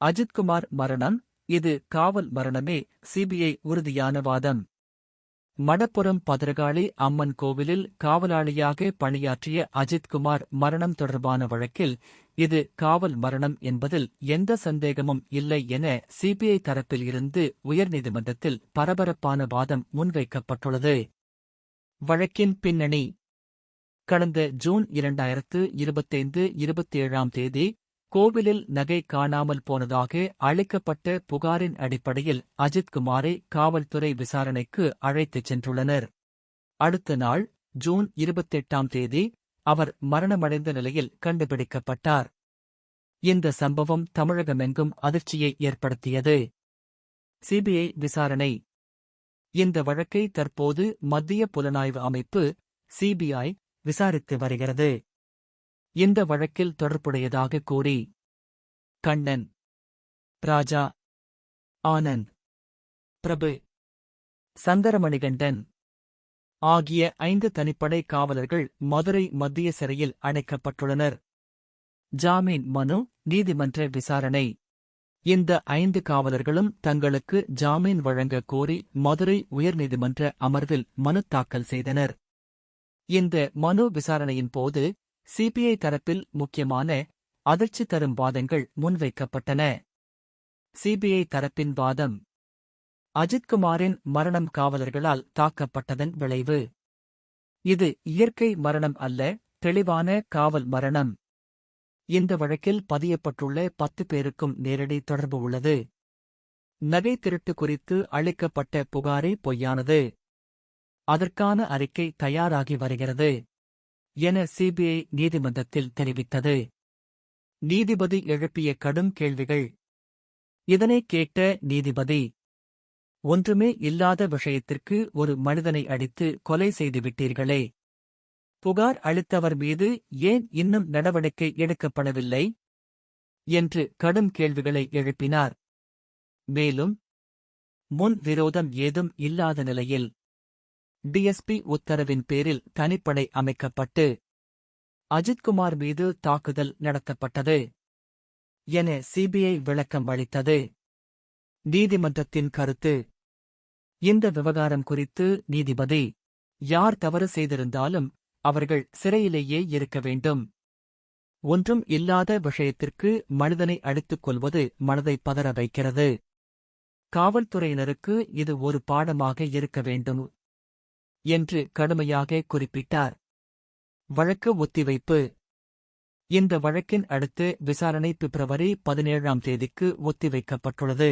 அஜித்குமார் மரணம். இது காவல் மரணமே. சிபிஐ உறுதியான வாதம் மடப்புறம் பதரகாளி அம்மன் கோவிலில் காவலாளியாக பணியாற்றிய அஜித்குமார் மரணம் தொடர்பான வழக்கில் இது காவல் மரணம் என்பதில் எந்த சந்தேகமும் இல்லை என சிபிஐ தரப்பில் இருந்து உயர்நீதிமன்றத்தில் பரபரப்பான வாதம் முன்வைக்கப்பட்டுள்ளது. வழக்கின் பின்னணி. கடந்த ஜூன் இரண்டாயிரத்து இருபத்தைந்து இருபத்தேழாம் தேதி கோவிலில் நகை காணாமல் போனதாக அளிக்கப்பட்ட புகாரின் அடிப்படையில் அஜித்குமாரை காவல்துறை விசாரணைக்கு அழைத்துச் சென்றுள்ளனர். அடுத்த நாள் ஜூன் இருபத்தெட்டாம் தேதி அவர் மரணமடைந்த நிலையில் கண்டுபிடிக்கப்பட்டார். இந்த சம்பவம் தமிழகமெங்கும் அதிர்ச்சியை ஏற்படுத்தியது. சிபிஐ விசாரணை. இந்த வழக்கை தற்போது மத்திய புலனாய்வு அமைப்பு சிபிஐ விசாரித்து வருகிறது. இந்த வழக்கில் தொடர்புடையதாக கூறி கண்ணன் ராஜா ஆனந்த் பிரபு சந்தரமணிகண்டன் ஆகிய ஐந்து தனிப்படை காவலர்கள் மதுரை மத்திய சிறையில் அடைக்கப்பட்டுள்ளனர். ஜாமீன் மனு நீதிமன்ற விசாரணை. இந்த ஐந்து காவலர்களும் தங்களுக்கு ஜாமீன் வழங்க கோரி மதுரை உயர்நீதிமன்ற அமர்வில் மனு தாக்கல் செய்தனர். இந்த மனு விசாரணையின் போது சிபிஐ தரப்பில் முக்கியமான அதிர்ச்சி தரும் வாதங்கள் முன்வைக்கப்பட்டன. சிபிஐ தரப்பின் வாதம் அஜித்குமாரின் மரணம் காவலர்களால் தாக்கப்பட்டதன் விளைவு. இது இயற்கை மரணம் அல்ல தெளிவான காவல் மரணம். இந்த வழக்கில் பதியப்பட்டுள்ள பத்து பேருக்கும் நேரடி தொடர்பு உள்ளது. நகை திருட்டு குறித்து அளிக்கப்பட்ட புகாரே பொய்யானது. அதற்கான அறிக்கை தயாராகி வருகிறது. என சிபிஐ நீதிமன்றத்தில் தெரிவித்தது. நீதிபதி எழுப்பிய கடும் கேள்விகள். இதனை கேட்ட நீதிபதி ஒன்றுமே இல்லாத விஷயத்திற்கு ஒரு மனிதனை அடித்து கொலை செய்துவிட்டீர்களே புகார் அளித்தவர் மீது ஏன் இன்னும் நடவடிக்கை எடுக்கப்படவில்லை? என்று கடும் கேள்விகளை எழுப்பினார். மேலும் முன் விரோதம் ஏதும் இல்லாத நிலையில் டிஎஸ்பி உத்தரவின் பேரில் தனிப்படை அமைக்கப்பட்டு அஜித்குமார் மீது தாக்குதல் நடத்தப்பட்டது என சிபிஐ விளக்கம் அளித்தது. நீதிமன்றத்தின் கருத்து இந்த விவகாரம் குறித்து நீதிபதி யார் தவறு செய்திருந்தாலும் அவர்கள் சிறையிலேயே இருக்க வேண்டும். ஒன்றும் இல்லாத விஷயத்திற்கு மனிதனை அடித்துக் கொள்வது மனதை பதற வைக்கிறது. காவல்துறையினருக்கு இது ஒரு பாடமாக இருக்க வேண்டும் என்று கடுமையாக குறிப்பிட்டார். வழக்கு ஒத்திவைப்பு. இந்த வழக்கின் அடுத்து விசாரணை பிப்ரவரி பதினேழாம் தேதிக்கு ஒத்திவைக்கப்பட்டுள்ளது.